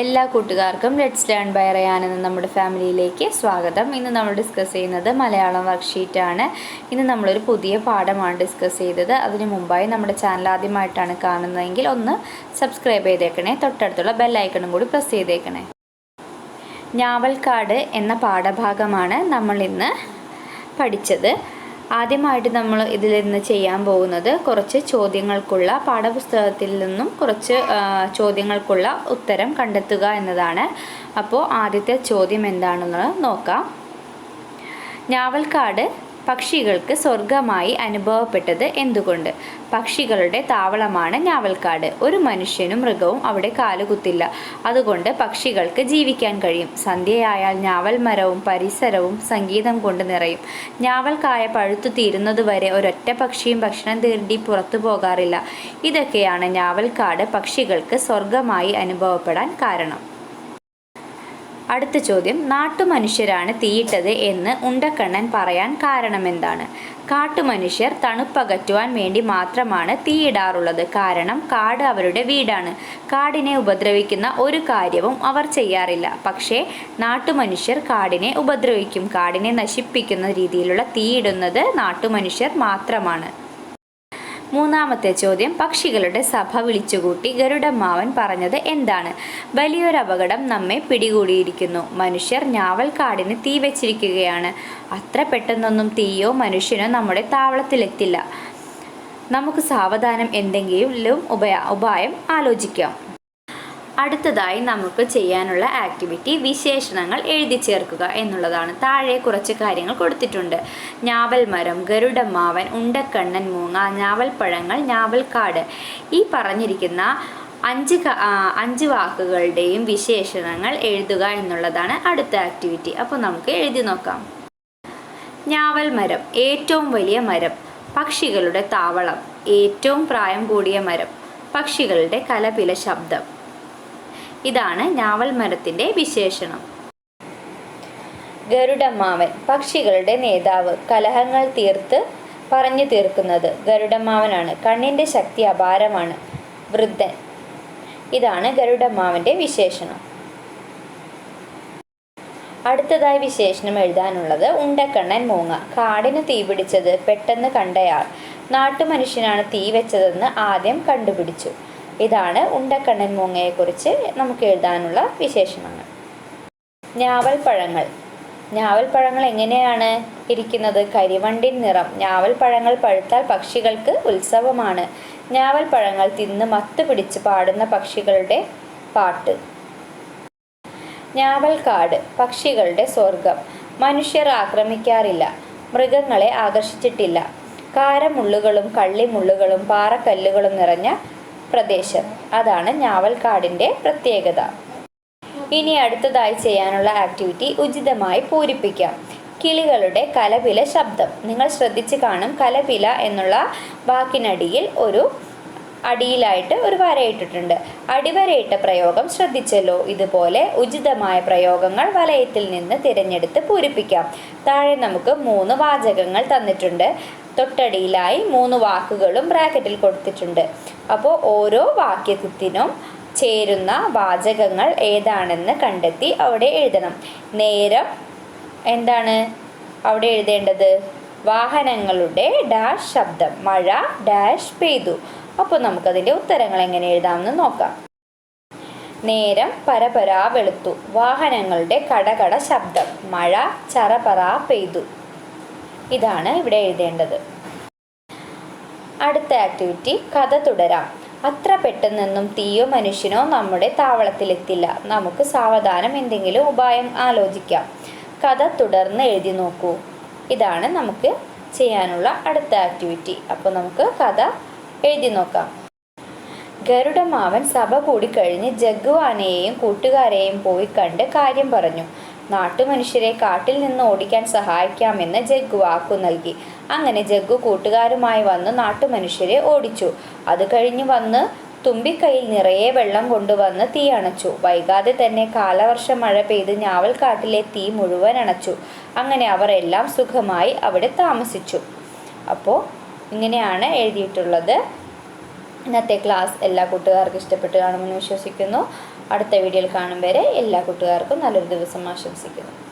എല്ലാ കൂട്ടുകാർക്കും let's learn by Ryan എന്ന നമ്മുടെ ഫാമിലിയിലേക്ക് സ്വാഗതം. ഇന്ന് നമ്മൾ ഡിസ്കസ് ചെയ്യുന്നത് മലയാളം വർക്ക്ഷീറ്റാണ് ഇന്ന് നമ്മളൊരു പുതിയ പാഠമാണ് ഡിസ്കസ് ചെയ്തത്. അതിനു മുമ്പായി നമ്മുടെ ചാനൽ ആദ്യമായിട്ടാണ് കാണുന്നതെങ്കിൽ ഒന്ന് സബ്സ്ക്രൈബ് ചെയ്തേക്കണേ. തൊട്ടടുത്തുള്ള ബെല്ലൈക്കണും കൂടി പ്രസ് ചെയ്തേക്കണേ. ഞാവൽക്കാട് എന്ന പാഠഭാഗമാണ് നമ്മൾ ഇന്ന് പഠിച്ചത്. ആദ്യമായിട്ട് നമ്മൾ ഇതിൽ നിന്ന് ചെയ്യാൻ പോകുന്നത് കുറച്ച് ചോദ്യങ്ങൾക്കുള്ള പാഠപുസ്തകത്തിൽ നിന്നും കുറച്ച് ചോദ്യങ്ങൾക്കുള്ള ഉത്തരം കണ്ടെത്തുക എന്നതാണ്. അപ്പോൾ ആദ്യത്തെ ചോദ്യം എന്താണെന്ന് നോക്കാം. ഞാവൽക്കാട് പക്ഷികൾക്ക് സ്വർഗമായി അനുഭവപ്പെട്ടത് എന്തുകൊണ്ട്? പക്ഷികളുടെ താവളമാണ് ഞാവൽക്കാട്. ഒരു മനുഷ്യനും മൃഗവും അവിടെ കാലുകുത്തില്ല. അതുകൊണ്ട് പക്ഷികൾക്ക് ജീവിക്കാൻ കഴിയും. സന്ധ്യയായാൽ ഞാവൽ മരവും പരിസരവും സംഗീതം കൊണ്ട് നിറയും. ഞാവൽക്കായ പഴുത്തു തീരുന്നതുവരെ ഒരൊറ്റ പക്ഷിയും ഭക്ഷണം തേടി പുറത്തു പോകാറില്ല. ഇതൊക്കെയാണ് ഞാവൽക്കാട് പക്ഷികൾക്ക് സ്വർഗമായി അനുഭവപ്പെടാൻ കാരണം. അടുത്ത ചോദ്യം നാട്ടുമനുഷ്യരാണ് തീയിട്ടത് എന്ന് ഉണ്ടക്കണ്ണൻ പറയാൻ കാരണമെന്താണ്? കാട്ടുമനുഷ്യർ തണുപ്പകറ്റുവാൻ വേണ്ടി മാത്രമാണ് തീയിടാറുള്ളത്. കാരണം കാട് അവരുടെ വീടാണ്. കാടിനെ ഉപദ്രവിക്കുന്ന ഒരു കാര്യവും അവർ ചെയ്യാറില്ല. പക്ഷേ നാട്ടുമനുഷ്യർ കാടിനെ ഉപദ്രവിക്കും. കാടിനെ നശിപ്പിക്കുന്ന രീതിയിലുള്ള തീയിടുന്നത് നാട്ടുമനുഷ്യർ മാത്രമാണ്. മൂന്നാമത്തെ ചോദ്യം പക്ഷികളുടെ സഭ വിളിച്ചുകൂട്ടി ഗരുഡമ്മാവൻ പറഞ്ഞത് എന്താണ്? വലിയൊരു അപകടം നമ്മെ പിടികൂടിയിരിക്കുന്നു. മനുഷ്യർ ഞാവൽക്കാടിന് തീ വെച്ചിരിക്കുകയാണ്. അത്ര പെട്ടെന്നൊന്നും തീയോ മനുഷ്യനോ നമ്മുടെ താവളത്തിലെത്തില്ല. നമുക്ക് സാവധാനം എന്തെങ്കിലും ഉപയ ആലോചിക്കാം. അടുത്തതായി നമുക്ക് ചെയ്യാനുള്ള ആക്ടിവിറ്റി വിശേഷണങ്ങൾ എഴുതി ചേർക്കുക എന്നുള്ളതാണ്. താഴെ കുറച്ച് കാര്യങ്ങൾ കൊടുത്തിട്ടുണ്ട്. ഞാവൽ മരം ഗരുഡമാവൻ ഉണ്ടക്കണ്ണൻ മൂങ്ങ ഞാവൽപ്പഴങ്ങൾ ഞാവൽക്കാട് ഈ പറഞ്ഞിരിക്കുന്ന അഞ്ച് അഞ്ച് വാക്കുകളുടെയും വിശേഷണങ്ങൾ എഴുതുക എന്നുള്ളതാണ് അടുത്ത ആക്ടിവിറ്റി അപ്പോൾ നമുക്ക് എഴുതി നോക്കാം. ഞാവൽ മരം ഏറ്റവും വലിയ മരം പക്ഷികളുടെ താവളം ഏറ്റവും പ്രായം കൂടിയ മരം പക്ഷികളുടെ കലപില ശബ്ദം. ഇതാണ് ഞാവൽ മരത്തിന്റെ വിശേഷണം. ഗരുഡമ്മാവൻ പക്ഷികളുടെ നേതാവ് കലഹങ്ങൾ തീർത്ത് പറഞ്ഞു തീർക്കുന്നത് ഗരുഡമ്മാവനാണ് കണ്ണിന്റെ ശക്തി അപാരമാണ്. വൃദ്ധൻ ഇതാണ് ഗരുഡമ്മാവന്റെ വിശേഷണം. അടുത്തതായി വിശേഷണം എഴുതാനുള്ളത് ഉണ്ടക്കണ്ണൻ മൂങ്ങ. കാടിന് തീപിടിച്ചത് പെട്ടെന്ന് കണ്ടയാൾ. നാട്ടുമനുഷ്യനാണ് തീ വെച്ചതെന്ന് ആദ്യം കണ്ടുപിടിച്ചു. ഇതാണ് ഉണ്ടക്കണ്ണൻ മൂങ്ങയെക്കുറിച്ച് നമുക്ക് എഴുതാനുള്ള വിശേഷണങ്ങൾ. ഞാവൽ പഴങ്ങൾ. ഞാവൽ പഴങ്ങൾ എങ്ങനെയാണ് ഇരിക്കുന്നത്? കരിവണ്ടിൻ നിറം. ഞാവൽ പഴങ്ങൾ പഴുത്താൽ പക്ഷികൾക്ക് ഉത്സവമാണ്. ഞാവൽ പഴങ്ങൾ തിന്ന് മത്ത് പിടിച്ച് പാടുന്ന പക്ഷികളുടെ പാട്ട്. ഞാവൽ കാട്. പക്ഷികളുടെ സ്വർഗം മനുഷ്യർ ആക്രമിക്കാറില്ല. മൃഗങ്ങളെ ആകർഷിച്ചിട്ടില്ല. കാരമുള്ളുകളും കള്ളിമുള്ളുകളും പാറക്കല്ലുകളും നിറഞ്ഞ പ്രദേശം. അതാണ് ഞാവൽക്കാടിന്റെ പ്രത്യേകത. ഇനി അടുത്തതായി ചെയ്യാനുള്ള ആക്ടിവിറ്റി ഉചിതമായി പൂരിപ്പിക്കാം. കിളികളുടെ കലപില ശബ്ദം. നിങ്ങൾ ശ്രദ്ധിച്ച് കാണും കലപില എന്നുള്ള വാക്കിനടിയിൽ ഒരു അടിയിലായിട്ട് ഒരു വരയിട്ടിട്ടുണ്ട് അടിവരയിട്ട പ്രയോഗം ശ്രദ്ധിച്ചല്ലോ. ഇതുപോലെ ഉചിതമായ പ്രയോഗങ്ങൾ വലയത്തിൽ നിന്ന് തിരഞ്ഞെടുത്ത് പൂരിപ്പിക്കാം. താഴെ നമുക്ക് മൂന്ന് വാചകങ്ങൾ തന്നിട്ടുണ്ട്. തൊട്ടടിയിലായി മൂന്ന് വാക്കുകളും ബ്രാക്കറ്റിൽ കൊടുത്തിട്ടുണ്ട്. അപ്പോൾ ഓരോ വാക്യത്തിനും ചേരുന്ന വാചകങ്ങൾ ഏതാണെന്ന് കണ്ടെത്തി അവിടെ എഴുതണം. നേരം എന്താണ്? അവിടെ എഴുതേണ്ടത്? വാഹനങ്ങളുടെ ഡാഷ് ശബ്ദം. മഴ ഡാഷ് പെയ്തു. അപ്പോൾ നമുക്കതിന്റെ ഉത്തരങ്ങൾ എങ്ങനെ എഴുതാമെന്ന് നോക്കാം. നേരം പരപരാ വെളുത്തു. വാഹനങ്ങളുടെ കടകട ശബ്ദം. മഴ ചറപറ പെയ്തു. ഇതാണ് ഇവിടെ എഴുതേണ്ടത്. അടുത്ത ആക്ടിവിറ്റി കഥ തുടരാം. അത്ര പെട്ടെന്നൊന്നും തീയോ മനുഷ്യനോ നമ്മുടെ താവളത്തിലെത്തില്ല. നമുക്ക് സാവധാനം എന്തെങ്കിലും ഉപായം ആലോചിക്കാം. കഥ തുടർന്ന് എഴുതി നോക്കൂ. ഇതാണ് നമുക്ക് ചെയ്യാനുള്ള അടുത്ത ആക്ടിവിറ്റി അപ്പോൾ നമുക്ക് കഥ എഴുതി നോക്കാം. ഗരുഡമാവൻ സഭ കൂടിക്കഴിഞ്ഞ് ജഗ്വാനെയും കൂട്ടുകാരെയും പോയി കണ്ട് കാര്യം പറഞ്ഞു. നാട്ടുമനുഷ്യരെ കാട്ടിൽ നിന്ന് ഓടിക്കാൻ സഹായിക്കാമെന്ന് ജഗ്ഗു വാക്കു നൽകി. അങ്ങനെ ജഗ്ഗു കൂട്ടുകാരുമായി വന്ന് നാട്ടുമനുഷ്യരെ ഓടിച്ചു. അത് കഴിഞ്ഞ് വന്ന് തുമ്പിക്കൈയിൽ നിറയെ വെള്ളം കൊണ്ടുവന്ന് തീ അണച്ചു. വൈകാതെ തന്നെ കാലവർഷ മഴ പെയ്ത് ഞാവൽക്കാട്ടിലെ തീ മുഴുവൻ അണച്ചു. അങ്ങനെ അവർ എല്ലാം സുഖമായി അവിടെ താമസിച്ചു. അപ്പോൾ ഇങ്ങനെയാണ് എഴുതിയിട്ടുള്ളത്. ഇന്നത്തെ ക്ലാസ് എല്ലാ കൂട്ടുകാർക്കും ഇഷ്ടപ്പെട്ട് കാണുമെന്ന് വിശ്വസിക്കുന്നു. അടുത്ത വീഡിയോയിൽ കാണും വരെ എല്ലാ കൂട്ടുകാർക്കും നല്ലൊരു ദിവസം ആശംസിക്കുന്നു.